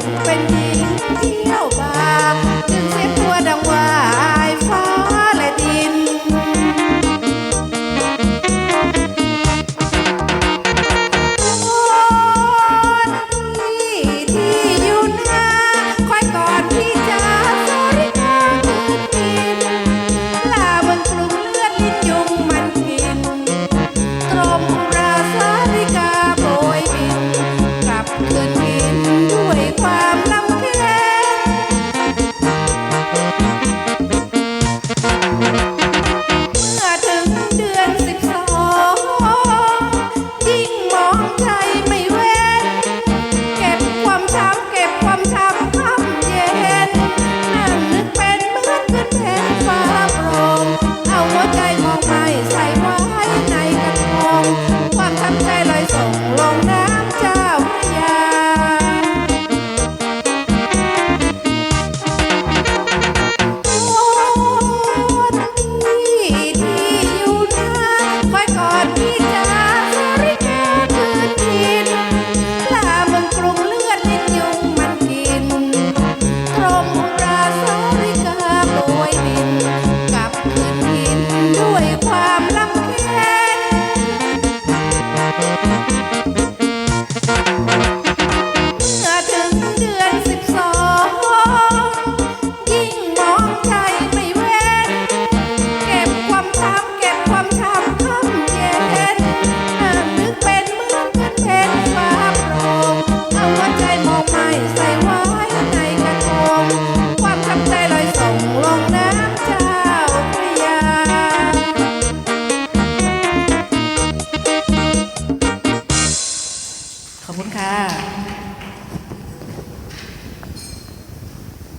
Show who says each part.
Speaker 1: when ขอบคุณค่ะ